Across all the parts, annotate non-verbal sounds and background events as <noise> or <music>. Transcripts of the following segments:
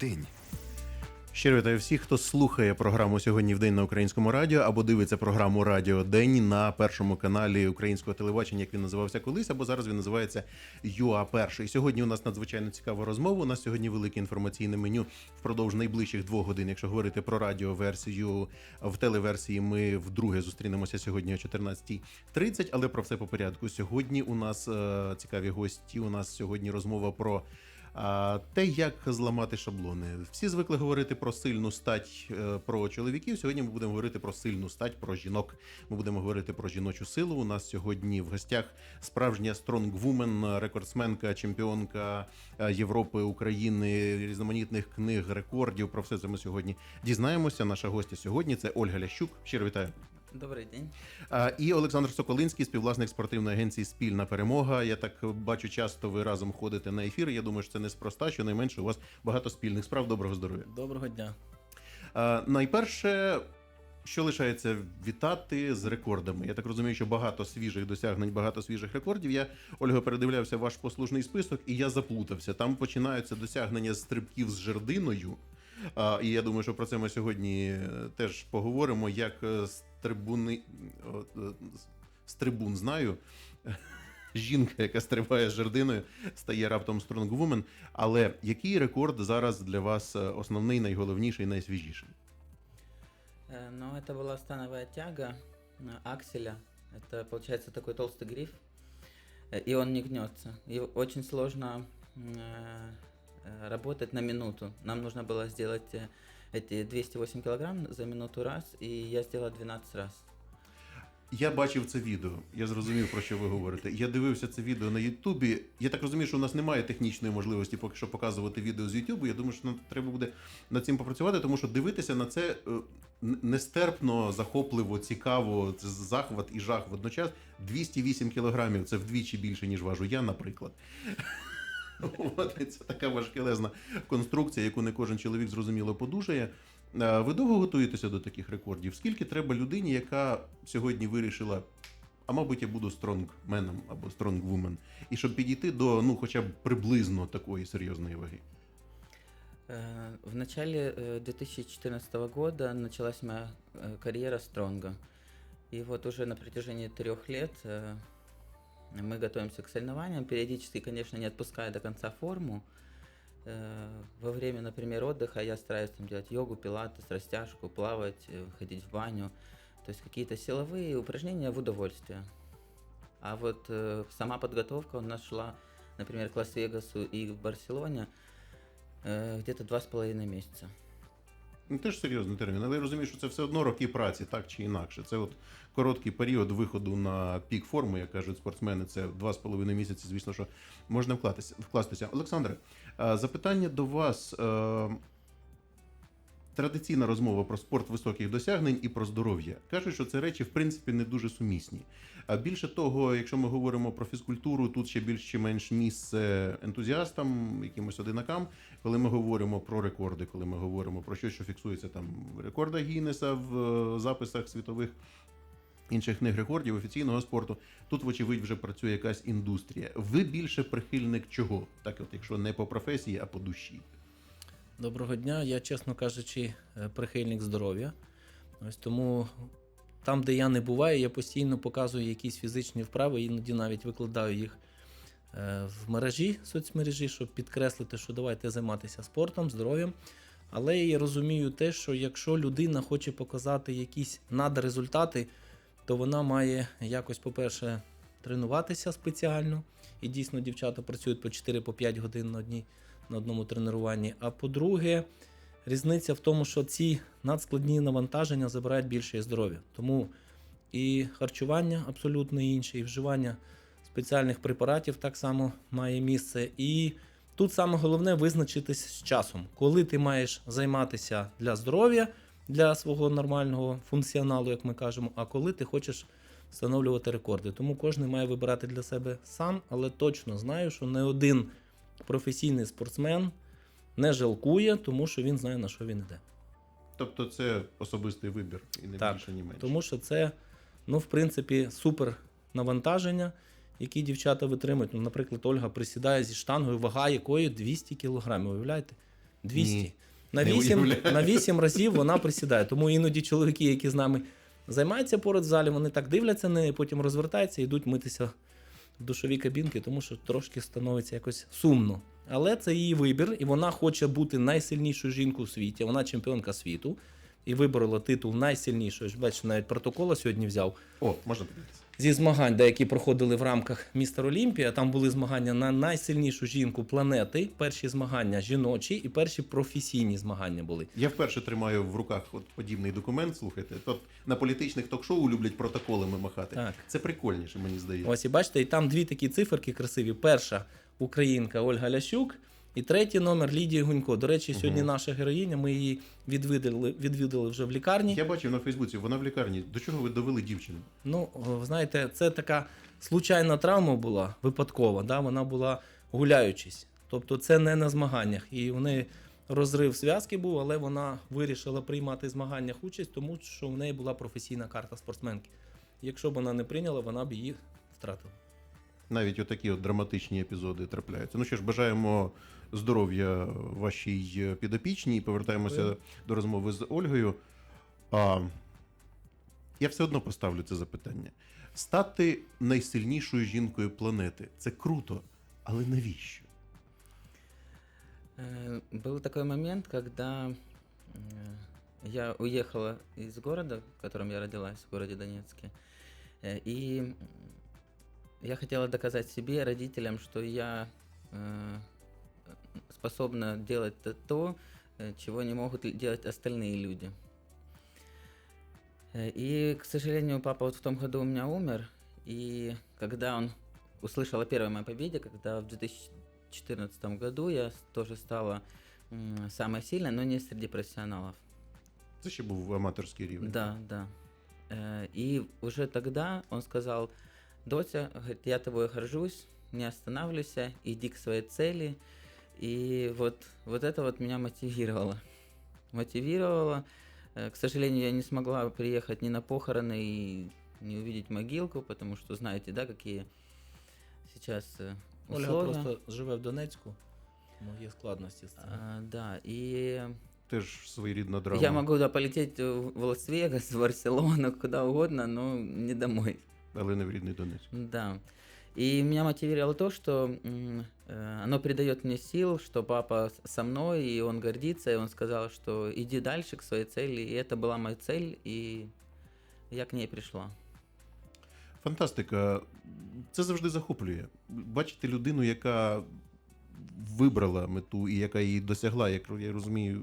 день. Щиро вітаю всіх, хто слухає програму сьогодні в день на українському радіо або дивиться програму Радіо День на першому каналі українського телебачення, як він називався колись, або зараз він називається ЮА Перший. Сьогодні у нас надзвичайно цікава розмова. У нас сьогодні велике інформаційне меню впродовж найближчих двох годин. Якщо говорити про радіоверсію в телеверсії, ми вдруге зустрінемося сьогодні о 14.30, але про все по порядку. Сьогодні у нас е, цікаві гості. У нас сьогодні розмова про. Те, як зламати шаблони, всі звикли говорити про сильну стать е, про чоловіків. Сьогодні ми будемо говорити про сильну стать про жінок. Ми будемо говорити про жіночу силу. У нас сьогодні в гостях справжня стронгвумен, рекордсменка, чемпіонка е, Європи, України, різноманітних книг, рекордів. Про все це ми сьогодні дізнаємося. Наша гостя сьогодні це Ольга Лящук. Щиро вітаю. Добрий день. А, І Олександр Соколинський, співвласник спортивної агенції Спільна перемога. Я так бачу, часто ви разом ходите на ефір. Я думаю, що це неспроста, що найменше у вас багато спільних справ. Доброго здоров'я. Доброго дня. А, Найперше, що лишається вітати з рекордами. Я так розумію, що багато свіжих досягнень, багато свіжих рекордів. Я Ольга передивлявся ваш послужний список, і я заплутався. Там починаються досягнення стрибків з жердиною. А, І я думаю, що про це ми сьогодні е, теж поговоримо. Як е, трибуни о, е, з трибун знаю. Жінка, яка стрибає з жердиною, стає раптом стронгвумен. Але який рекорд зараз для вас е, основний, найголовніший, найсвіжіший? Э, Ну, это была становая тяга э, акселя. Это, получается, такой толстый гриф. э, И он не гнется. И очень сложно м, э, э, работать на минуту. Нам нужно было сделать э, эти 208 килограмм за минуту раз, и я сделал 12 раз. Я бачив це відео. Я зрозумів, про що ви говорите. Я дивився це відео на Ютубі. Я так розумію, що у нас немає технічної можливості поки що показувати відео з Ютубу. Я думаю, що нам треба буде над цим попрацювати, тому що дивитися на це е, нестерпно, захопливо, цікаво. Це захват і жах водночас. 208 кілограмів це вдвічі більше, ніж важу я, наприклад. <laughs> От, і це така важкелезна конструкція, яку не кожен чоловік зрозуміло подужає. Е, Ви довго готуєтеся до таких рекордів? Скільки треба людині, яка сьогодні вирішила, а мабуть, я буду стронгменом або стронгвумен, і щоб підійти до ну, хоча б приблизно такої серйозної ваги? Э, В начале э, 2014 года началась моя э, карьера стронга. И вот уже на протяжении трех лет э, мы готовимся к соревнованиям, периодически, конечно, не отпуская до конца форму. Э, Во время, например, отдыха я стараюсь там делать йогу, пилатес, растяжку, плавать, э, ходить в баню. То есть какие-то силовые упражнения в удовольствие. А вот э, сама подготовка у нас шла, например, к Лас-Вегасу и в Барселоне э, где-то два с половиной месяца. Ну, теж серйозний термін, але я розумію, що це все одно роки праці, так чи інакше. Це от короткий період виходу на пік форми, як кажуть спортсмени, це два з половиною місяці, звісно, що можна вкластися. вкластися. Олександре, запитання до вас. Традиційна розмова про спорт високих досягнень і про здоров'я кажуть, що це речі в принципі не дуже сумісні. А більше того, якщо ми говоримо про фізкультуру, тут ще більш чи менш місце ентузіастам, якимось одинакам. Коли ми говоримо про рекорди, коли ми говоримо про щось, що фіксується там в рекордах Гіннеса, в е, записах світових інших книг рекордів офіційного спорту, тут, вочевидь, вже працює якась індустрія. Ви більше прихильник чого? Так, от, якщо не по професії, а по душі. Доброго дня. Я, чесно кажучи, е, прихильник здоров'я. Ось тому там, де я не буваю, я постійно показую якісь фізичні вправи, іноді навіть викладаю їх е, в мережі, соцмережі, щоб підкреслити, що давайте займатися спортом, здоров'ям. Але я розумію те, що якщо людина хоче показати якісь надрезультати, то вона має якось, по-перше, тренуватися спеціально. І дійсно дівчата працюють по 4-5 годин на, одній, на одному тренуванні. А по-друге, різниця в тому, що ці надскладні навантаження забирають більше здоров'я. Тому і харчування абсолютно інше, і вживання спеціальних препаратів так само має місце. І тут саме головне визначитись з часом, коли ти маєш займатися для здоров'я, для свого нормального функціоналу, як ми кажемо, а коли ти хочеш встановлювати рекорди. Тому кожен має вибирати для себе сам, але точно знаю, що не один професійний спортсмен не жалкує, тому що він знає, на що він йде. Тобто це особистий вибір, і не Так, більше, ні менше. Тому що це, ну, в принципі, супер навантаження, які дівчата витримують. Ну, наприклад, Ольга присідає зі штангою, вага якої 200 кг. Уявляєте? 200. Ні, на, не 8, уявляю. на 8 разів вона присідає. Тому іноді чоловіки, які з нами займаються поряд в залі, вони так дивляться неї, потім розвертаються і йдуть митися душові кабінки, тому що трошки становиться якось сумно. Але це її вибір, і вона хоче бути найсильнішою жінкою у світі. Вона чемпіонка світу і виборола титул найсильнішої. Бачите, навіть протокола сьогодні взяв О, можна подивитися. Зі змагань, деякі проходили в рамках містер Олімпія. Там були змагання на найсильнішу жінку планети. Перші змагання жіночі і перші професійні змагання були. Я вперше тримаю в руках от подібний документ. Слухайте, тут на політичних ток-шоу люблять протоколами махати. Так. Це прикольніше, мені здається. Ось і бачите, і там дві такі циферки красиві. Перша українка Ольга Лящук. І третій номер Лідія Гунько. До речі, сьогодні наша героїня. Ми її відвідали, відвідали вже в лікарні. Я бачив на Фейсбуці, вона в лікарні. До чого ви довели дівчину? Ну, знаєте, це така случайна травма була, випадкова. Да? Вона була гуляючись. Тобто це не на змаганнях. І в неї розрив зв'язки був, але вона вирішила приймати в змаганнях участь, тому що в неї була професійна карта спортсменки. Якщо б вона не прийняла, вона б її втратила Навіть отакі от драматичні епізоди трапляються. Ну що ж, бажаємо здоров'я вашій підопічній. і Повертаємося Дякую. до розмови з Ольгою. А, я все одно поставлю це запитання. Стати найсильнішою жінкою планети це круто, але навіщо? Э, Был такой момент, когда э, я уехала из города, в котором я родилась, в городе Донецке, э, и м, Я хотела доказать себе, родителям, что я э, способна делать то, э, чего не могут делать остальные люди. Э, И, к сожалению, папа вот в том году у меня умер, и когда он услышал о первой моей победе, когда в 2014 году я тоже стала самой сильной, но не среди профессионалов. Це ще був аматорський рівень. Да, да. Э, И уже тогда он сказал, Дотя, говорит, я тобой горжусь, не останавливайся, иди к своей цели. И вот, вот это вот меня мотивировало. Мотивировало. Э, К сожалению, я не смогла приехать ни на похороны и не увидеть могилку, потому что знаете, да, какие сейчас э, Ольга условия. просто живе в Донецьку, тому є складності з цим. А, да, и Теж своєрідна драма. я могу да, полететь в в Лас-Вегас, в Барселону, куда угодно, но не домой. Але не в рідний Донецьк. Да. И меня мотивировало то, что м, э, оно придает мне сил, что папа с- со мной, и он гордится, и он сказал, что иди дальше к своей цели. И это была моя цель, и я к ней пришла. Фантастика. Це завжди захоплює. Бачити людину, яка вибрала мету і яка її досягла, як я розумію,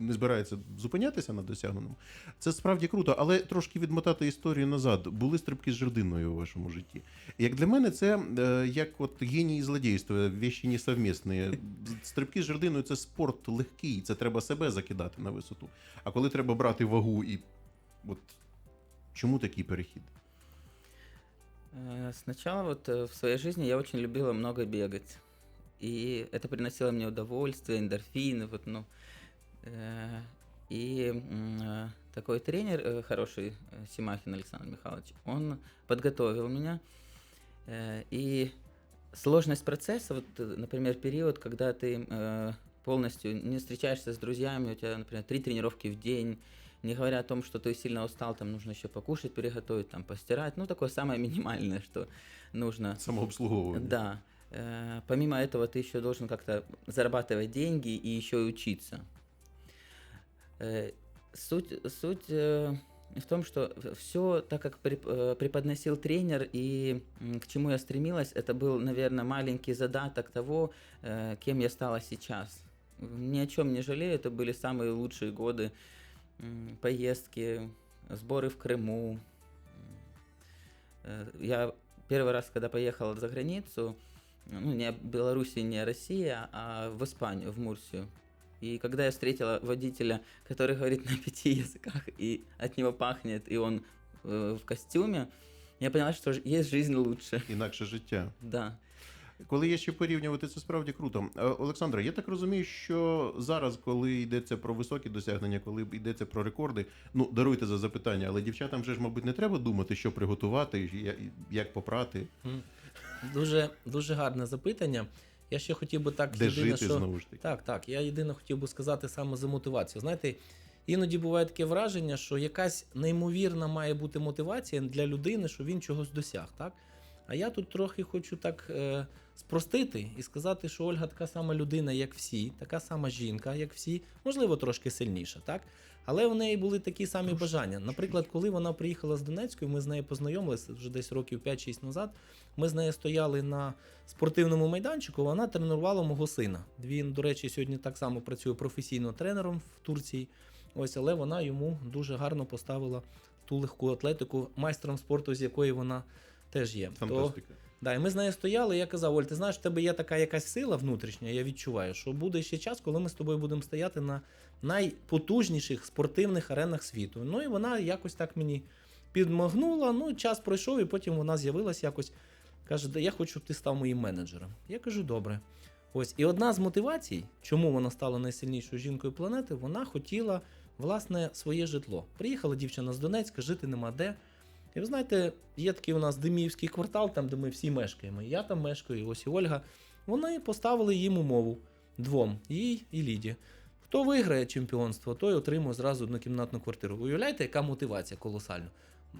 не збирається зупинятися на досягненому. Це справді круто, але трошки відмотати історію назад. Були стрибки з жердиною у вашому житті. Як для мене, це е, як от геній і злодійство, вещі несовмісні. Стрибки з жердиною це спорт легкий, це треба себе закидати на висоту. А коли треба брати вагу і от чому такий перехід? Э, Сначала вот э, в своей жизни я очень любила много бегать. И это приносило мне удовольствие, эндорфины, вот, ну. э, И э, такой тренер э, хороший, Симахин Александр Михайлович, он подготовил меня. И сложность процесса, вот, например, период, когда ты полностью не встречаешься с друзьями, у тебя, например, три тренировки в день, не говоря о том, что ты сильно устал, там нужно еще покушать, переготовить, там постирать, ну такое самое минимальное, что нужно. Самообслуговування. Да. Помимо этого ты еще должен как-то зарабатывать деньги и еще и учиться. Э, Суть, суть э, в том, что все так как э, преподносил тренер и к чему я стремилась, это был, наверное, маленький задаток того, кем я стала сейчас. Ни о чем не жалею, это были самые лучшие годы поездки, сборы в Крыму. Я первый раз, когда поехал за границу, ну, не Белоруссия, не Россия, а в Испанию, в Мурсию. И когда я встретила водителя, который говорит на пяти языках, и от него пахнет, и он э, в костюме, я поняла, что ж- есть жизнь лучше. Інакше життя. Да. Коли є ще порівнювати, це справді круто. Е, Олександра, я так розумію, що зараз, коли йдеться про високі досягнення, коли йдеться про рекорди, ну даруйте за запитання, але дівчатам вже ж, мабуть, не треба думати, що приготувати, я- як попрати. М. Дуже, дуже гарне запитання. Я ще хотів би так Де єдине, жити що... знову ж таки. Так, так. Я єдине хотів би сказати саме за мотивацію. Знаєте, іноді буває таке враження, що якась неймовірна має бути мотивація для людини, що він чогось досяг. Так? А я тут трохи хочу так е, спростити і сказати, що Ольга така сама людина, як всі, така сама жінка, як всі, можливо, трошки сильніша, так? Але в неї були такі самі бажання. Наприклад, коли вона приїхала з Донецької, ми з нею познайомилися вже десь років 5-6 назад. Ми з нею стояли на спортивному майданчику. Вона тренувала мого сина. Він, до речі, сьогодні так само працює професійно тренером в Турції. Ось, але вона йому дуже гарно поставила ту легку атлетику, майстром спорту, з якої вона теж є. То, Фантастика. Да, і ми з нею стояли. і Я казав, Оль, ти знаєш, в тебе є така якась сила внутрішня. Я відчуваю, що буде ще час, коли ми з тобою будемо стояти на найпотужніших спортивних аренах світу. Ну і вона якось так мені підмагнула. Ну, час пройшов, і потім вона з'явилась якось. Каже, я хочу, щоб ти став моїм менеджером. Я кажу, добре. Ось, і одна з мотивацій, чому вона стала найсильнішою жінкою планети, вона хотіла власне своє житло. Приїхала дівчина з Донецька, жити нема де. І ви знаєте, є такий у нас Деміївський квартал, там, де ми всі мешкаємо. Я там мешкаю, і ось і Ольга. Вони поставили їм умову двом, їй і Ліді. Хто виграє чемпіонство, той отримує зразу однокімнатну квартиру. Уявляєте, яка мотивація колосальна?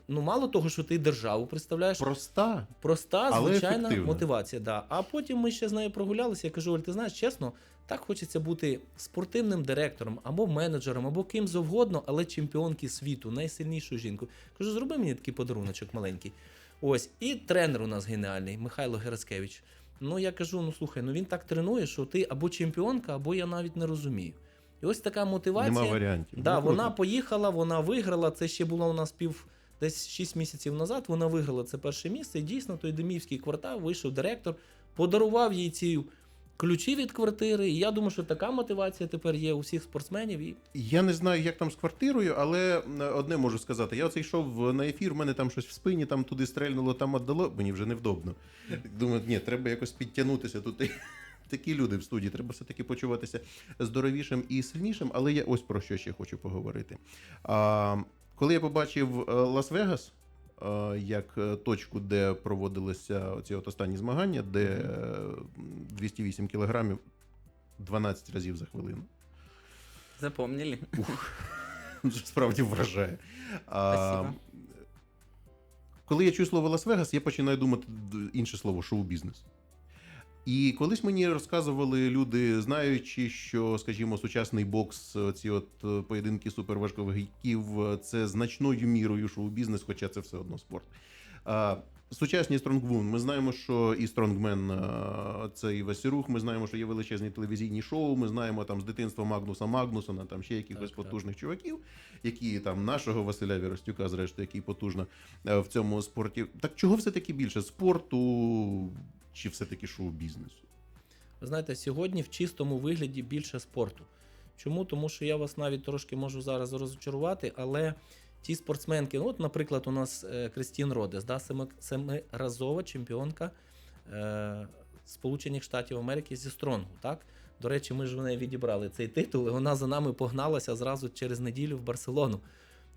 Ну, мало того, що ти державу представляєш, Проста. Проста, Але звичайна ефективна. мотивація. Да. А потім ми ще з нею прогулялися. Я кажу: Оль, ти знаєш, чесно, так хочеться бути спортивним директором або менеджером, або ким завгодно, але чемпіонки світу, найсильнішою жінкою. Кажу, зроби мені такий подаруночок маленький. Ось, і тренер у нас геніальний, Михайло Гераскевич. Ну я кажу: ну слухай, ну він так тренує, що ти або чемпіонка, або я навіть не розумію. І ось така мотивація. Нема варіантів. Да, Ну, круто. вона поїхала, вона виграла. Це ще було у нас пів десь 6 місяців назад. Вона виграла це перше місце. І дійсно той Демівський квартал вийшов директор, подарував їй ці ключі від квартири. І я думаю, що така мотивація тепер є у всіх спортсменів. І Я не знаю, як там з квартирою, але е, одне можу сказати. Я оце йшов на ефір, в мене там щось в спині, там туди стрельнуло, там віддало. Мені вже невдобно. Думаю, ні, треба якось підтягнутися. Тут <laughs> такі люди в студії, треба все-таки почуватися здоровішим і сильнішим. Але я ось про що ще хочу поговорити. А, коли я побачив е, Лас-Вегас. е, Як е, точку, де проводилися ці от останні змагання, де е, 208 кілограмів 12 разів за хвилину. Запомнили? <laughs> Справді вражає. А, коли я чую слово Лас-Вегас, я починаю думати інше слово шоу-бізнес. І колись мені розказували люди, знаючи, що, скажімо, сучасний бокс, ці от е, поєдинки суперважковиків, е, це значною мірою шоу-бізнес, хоча це все одно спорт. Сучасні стронгвун. Ми знаємо, що і стронгмен це і Васірух. Ми знаємо, що є величезні телевізійні шоу. Ми знаємо там з дитинства Магнуса Магнусона, там ще якихось Так, так. потужних чуваків, які там нашого Василя Віростюка, зрештою, який потужно е, в цьому спорті. Так чого все-таки більше? Спорту чи все-таки шоу-бізнесу? ви знаєте, сьогодні в чистому вигляді більше спорту. Чому? Тому що я вас навіть трошки можу зараз розчарувати, але ті спортсменки, ну, от, наприклад, у нас е, Кристін Родес, да, семиразова чемпіонка е, Сполучених Штатів Америки зі Стронгу. Так? До речі, ми ж в неї відібрали цей титул, і вона за нами погналася зразу через неділю в Барселону.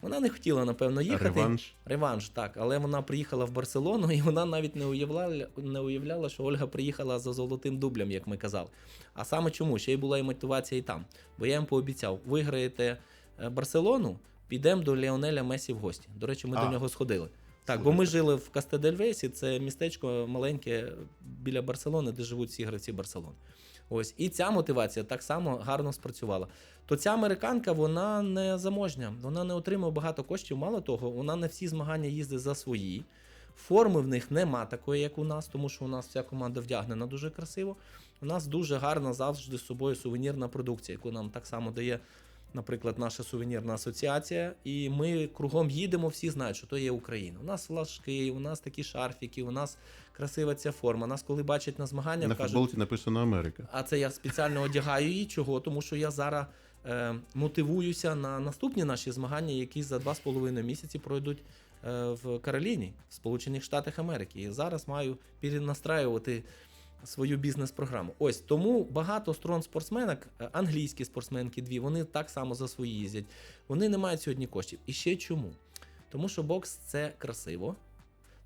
Вона не хотіла, напевно, їхати. Реванш. Реванш, так. Але вона приїхала в Барселону, і вона навіть не уявляла, не уявляла, що Ольга приїхала за золотим дублем, як ми казали. А саме чому? Ще й була і мотивація і там. Бо я їм пообіцяв: виграєте е, Барселону, підемо до Леонеля Месі в гості. До речі, ми А. до нього сходили. Так, бо ми жили в Кастедельвейсі, це містечко маленьке біля Барселони, де живуть всі гравці Барселони. Ось і ця мотивація так само гарно спрацювала. То ця американка вона не заможня, вона не отримує багато коштів. Мало того, вона на всі змагання їздить за свої. Форми в них нема такої, як у нас, тому що у нас вся команда вдягнена дуже красиво. У нас дуже гарна завжди з собою сувенірна продукція, яку нам так само дає, наприклад, наша сувенірна асоціація. І ми кругом їдемо, всі знають, що то є Україна. У нас флажки, у нас такі шарфіки, у нас красива ця форма. Нас, коли бачать на змаганнях, На кажуть, футболці написано Америка. а це я спеціально одягаю її. Чого? Тому що я зараз е, мотивуюся на наступні наші змагання, які за два з половиною місяці пройдуть е, в Кароліні, в Сполучених Штатах Америки. І зараз маю перенастраювати свою бізнес-програму. Ось тому багато сторон спортсменок, е, англійські спортсменки, дві, вони так само за свої їздять. Вони не мають сьогодні коштів. І ще чому? Тому що бокс це красиво,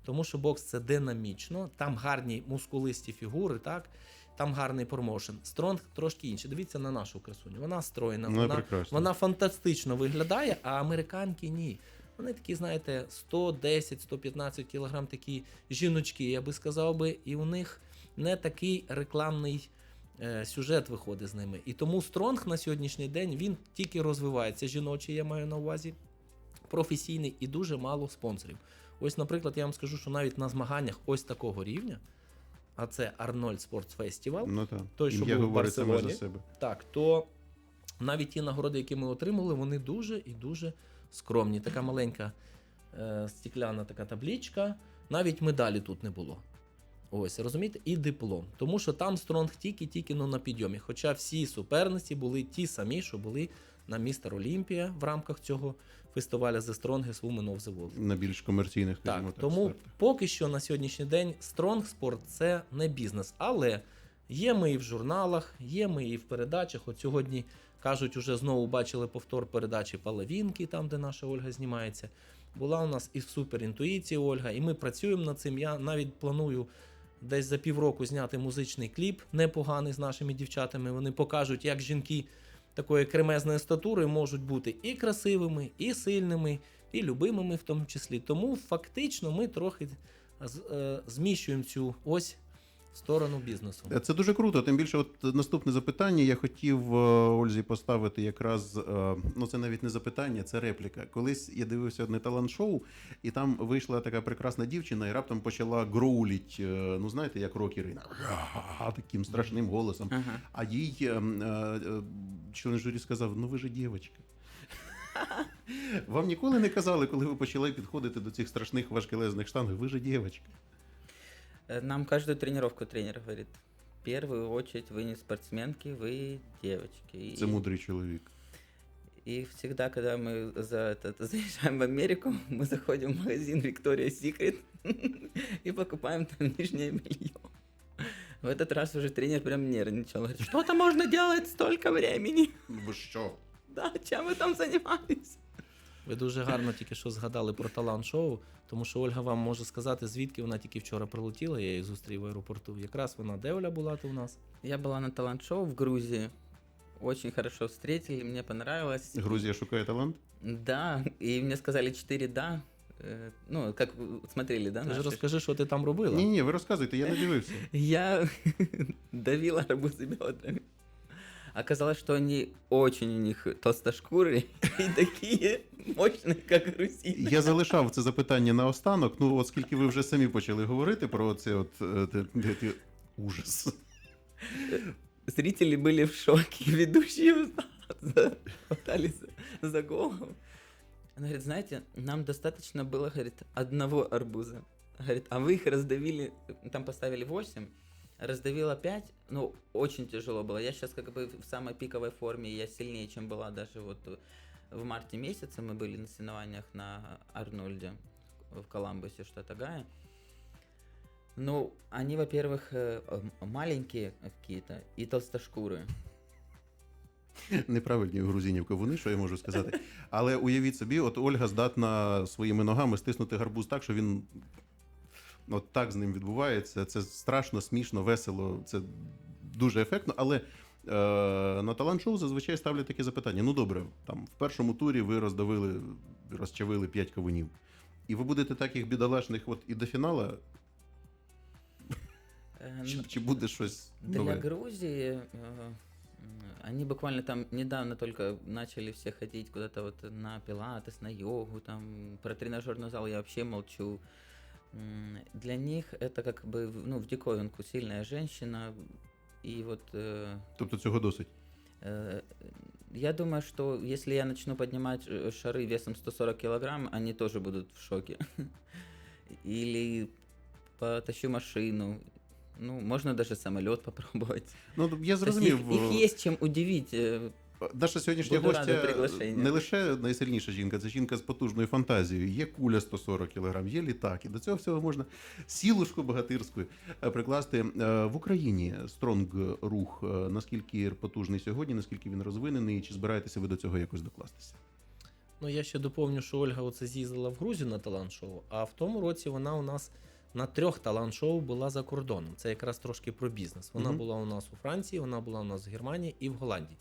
тому що бокс це динамічно, там гарні мускулисті фігури, так. там гарний промоушен. Стронг трошки інше. Дивіться на нашу красуню. Вона стройна, Ну, вона, прекрасно. вона фантастично виглядає, а американки ні. Вони такі, знаєте, 110-115 кілограм такі жіночки, я би сказав би, і у них не такий рекламний е, сюжет виходить з ними. І тому Стронг на сьогоднішній день він тільки розвивається. Жіночий, я маю на увазі, професійний і дуже мало спонсорів. Ось, наприклад, я вам скажу, що навіть на змаганнях ось такого рівня, а це Арнольд Спортс Фестивал, Ну. Той, що був в Барселоні. себе. так, то навіть ті нагороди, які ми отримали, вони дуже і дуже скромні. Така маленька е, стікляна така таблічка, навіть медалі тут не було. Ось, розумієте, і диплом. Тому що там Стронг тільки-тільки ну, на підйомі. Хоча всі суперниці були ті самі, що були на містер Олімпія в рамках цього фестивалю The Strongest Woman of the World. На більш комерційних, Так, так, тому стартах. поки що на сьогоднішній день Strong Sport це не бізнес. Але є ми і в журналах, є ми і в передачах. От сьогодні кажуть, уже знову бачили повтор передачі Палавінки, там, де наша Ольга знімається. Була у нас і суперінтуїція Ольга, і ми працюємо над цим. Я навіть планую десь за півроку зняти музичний кліп непоганий з нашими дівчатами. Вони покажуть, як жінки такої кремезної статури можуть бути і красивими, і сильними, і любимими в тому числі. Тому фактично ми трохи е, зміщуємо цю ось в сторону бізнесу. Е, Це дуже круто. Тим більше, от наступне запитання я хотів е, Ользі поставити якраз. е, Ну, це навіть не запитання, це репліка. Колись я дивився одне талант-шоу, і там вийшла така прекрасна дівчина, і раптом почала гроуліть. Ну, знаєте, як рокери, таким страшним голосом. Ага. А їй член журі сказав: ну ви же дівчинка. <laughs> Вам ніколи не казали, коли ви почали підходити до цих страшних важкелезних штанг, ви же дівчинка. Э, Нам каждую тренировку тренер говорит, в первую очередь вы не спортсменки, вы девочки. Це И- мудрий чоловік. И всегда, когда мы за этот, <laughs> заезжаем в Америку, мы заходим в магазин Victoria's <laughs> Secret и покупаем там нижнее белье. В этот раз уже тренер прям нервничал. Говорит, что-то можно делать столько времени. Ви що? Да, чем вы там занимались? Ви дуже гарно тільки що згадали про талант-шоу, тому що Ольга вам може сказати, звідки вона тільки вчора прилетіла, я її зустрів в аеропорту. Якраз вона де Оля була то у нас. Я была на талант-шоу в Грузии. Очень хорошо встретили, мне понравилось. Грузія шукає талант? Да, и мне сказали 4 да. Э, Ну, как вы смотрели, да? Ти ж наши? розкажи, що ти там робила. Ні, ні, ви розказуйте, я не дивився. Я <laughs> давила арбузы бедрами. Оказалось, что они очень у них толстошкурые <laughs> и такие мощные, как грузины. Я залишав це запитання на останок. Ну, оскільки ви вже самі почали говорити про це, от е, те- те- те- ужас. Зрители были в шоке, ведущие <laughs> за- хватались за, за голову. Она говорит, знаете, нам достаточно было, говорит, одного арбуза. Говорит, а вы их раздавили, там поставили 8, раздавила 5, ну, очень тяжело было. Я сейчас как бы в самой пиковой форме, я сильнее, чем была даже вот в марте месяце мы были на соревнованиях на Арнольде в Коламбусе, штат Огайо. Ну, они, во-первых, э, м- маленькие какие-то и толстошкурые. Неправильні у грузинів кавуни, що я можу сказати. Але уявіть собі, от Ольга здатна своїми ногами стиснути гарбуз так, що він от так з ним відбувається. Це страшно, смішно, весело. Це дуже ефектно. Але е, на талант-шоу зазвичай ставлять такі запитання: ну добре, там в першому турі ви роздавили, розчавили 5 кавунів. І ви будете таких бідолашних от і до фінала, Э, чи, ну, чи буде щось Для нове? Грузии э, м, они буквально там недавно только начали все ходить куда-то вот на пилатес, на йогу, там про тренажерный зал я вообще молчу. М, Для них это как бы в- ну, в диковинку сильная женщина. И вот э, Тобто цього досить. Э, Я думаю, что если я начну поднимать э, шары весом 140 килограмм, они тоже будут в шоке. <laughs> Или потащу машину. Ну, можно даже самолет <laughs> попробовать. Ну я То есть зрозумів. Их, их есть чем удивить. Наша сьогоднішня Буду гостя не лише найсильніша жінка, це жінка з потужною фантазією. Є куля 140 кг, є літак. І до цього всього можна сілушку богатирську е, прикласти. Е, В Україні стронг рух. е, Наскільки потужний сьогодні, наскільки він розвинений, чи збираєтеся ви до цього якось докластися? Ну, я ще доповню, що Ольга оце з'їздила в Грузію на талант-шоу, а в тому році вона у нас на трьох талант-шоу була за кордоном. Це якраз трошки про бізнес. Вона Мгм. була у нас у Франції, вона була у нас в Германії і в Голландії.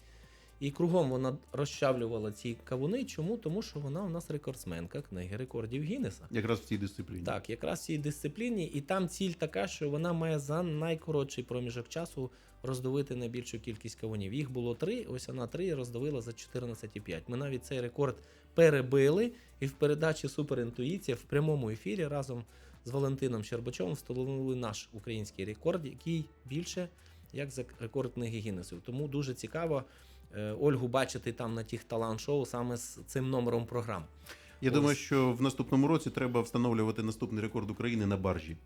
І кругом вона розчавлювала ці кавуни. Чому? Тому що вона у нас рекордсменка книги рекордів Гіннеса. Якраз в цій дисципліні. Так, якраз в цій дисципліні, і там ціль така, що вона має за найкоротший проміжок часу роздавити найбільшу кількість кавунів. Їх було три, ось вона три роздавила за 14,5. Ми навіть цей рекорд перебили, і в передачі Суперінтуїція в прямому ефірі разом з Валентином Щербачовим встановили наш український рекорд, який більше як за рекорд книги Гіннесу. Тому дуже цікаво Ольгу бачити там на тих талант-шоу саме з цим номером програм. Я Ось. думаю, що в наступному році треба встановлювати наступний рекорд України на баржі.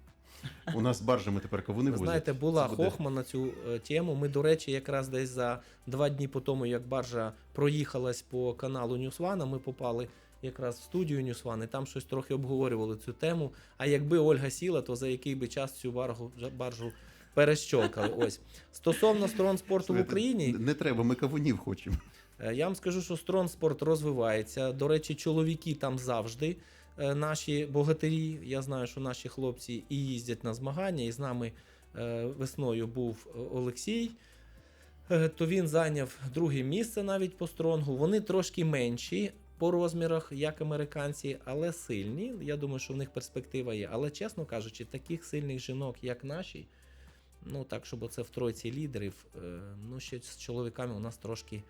У нас баржами тепер кавуни возять. знаєте, була буде- хохма на цю е, тему. Ми, до речі, якраз десь за два дні по тому, як баржа проїхалась по каналу Ньюсвана, ми попали якраз в студію Ньюсван, і там щось трохи обговорювали цю тему. А якби Ольга сіла, то за який би час цю баржу, баржу перещолкали. <laughs> Ось стосовно сторон спорту в Україні. Не треба, ми кавунів хочемо. Е, Я вам скажу, що стронспорт розвивається. До речі, чоловіки там завжди. е, Наші богатирі. Я знаю, що наші хлопці і їздять на змагання, і з нами е, весною був Олексій. То він зайняв друге місце навіть по стронгу. Вони трошки менші по розмірах, як американці, але сильні. Я думаю, що в них перспектива є. Але чесно кажучи, таких сильних жінок, як наші, ну так, щоб оце в тройці лідерів, е, ну ще з чоловіками у нас трошки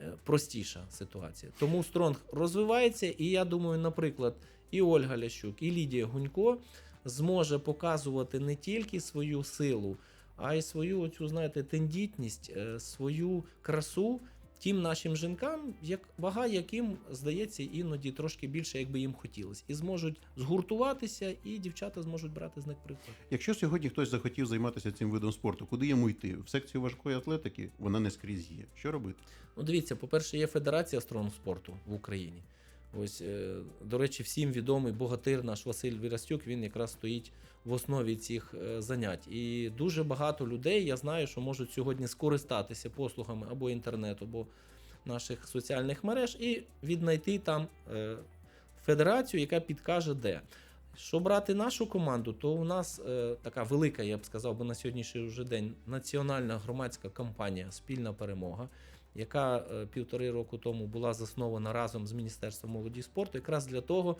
е, простіша ситуація. Тому стронг розвивається, і я думаю, наприклад, і Ольга Лящук, і Лідія Гунько зможе показувати не тільки свою силу, а й свою оцю, знаєте, тендітність, е, свою красу тим нашим жінкам, як вага, яким здається іноді трошки більше, як би їм хотілося, і зможуть згуртуватися, і дівчата зможуть брати з них приклад. Якщо сьогодні хтось захотів займатися цим видом спорту, куди йому йти? В секцію важкої атлетики вона не скрізь є. Що робити? Ну, дивіться, по-перше, є Федерація стронг спорту в Україні. Ось, е, до речі, всім відомий богатир наш Василь Вірастюк, він якраз стоїть в основі цих е, занять. І дуже багато людей, я знаю, що можуть сьогодні скористатися послугами або інтернету, або наших соціальних мереж, і віднайти там е, федерацію, яка підкаже, де. Що брати нашу команду, то у нас е, така велика, я б сказав, би на сьогоднішній вже день національна громадська кампанія Спільна перемога, яка е, півтори року тому була заснована разом з Міністерством молоді і спорту, якраз для того,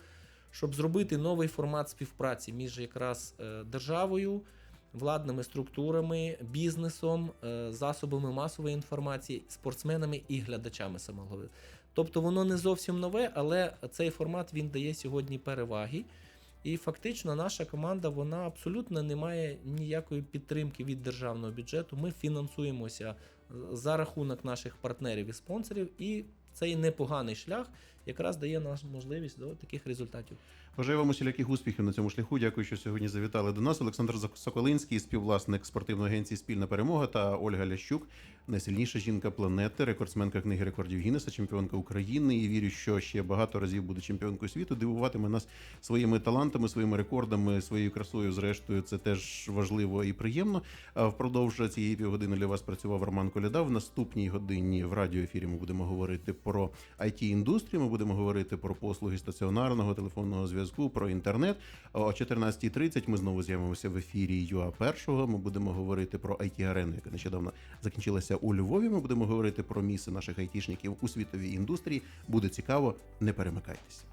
щоб зробити новий формат співпраці між якраз е, державою, владними структурами, бізнесом, е, засобами масової інформації, спортсменами і глядачами головне. Тобто воно не зовсім нове, але цей формат він дає сьогодні переваги. І фактично наша команда вона абсолютно не має ніякої підтримки від державного бюджету. Ми фінансуємося е, за рахунок наших партнерів і спонсорів, і цей непоганий шлях якраз дає нам можливість до таких результатів. Бажаю вам усіляких успіхів на цьому шляху. Дякую, що сьогодні завітали до нас. Олександр Соколинський, співвласник спортивної агенції Спільна перемога та Ольга Лящук, найсильніша жінка планети, рекордсменка книги рекордів Гіннеса, чемпіонка України. І вірю, що ще багато разів буде чемпіонкою світу. Дивуватиме нас своїми талантами, своїми рекордами, своєю красою. Зрештою, це теж важливо і приємно. А впродовж цієї півгодини для вас працював Роман Коляда. В наступній годині в радіоефірі ми будемо говорити про it індустрію. Ми будемо говорити про послуги стаціонарного телефонного зв'язку, про інтернет. О 14.30 ми знову з'явимося в ефірі ЮА першого. Ми будемо говорити про it арену яка нещодавно закінчилася у Львові. Ми будемо говорити про місце наших айтішників у світовій індустрії. Буде цікаво, не перемикайтесь.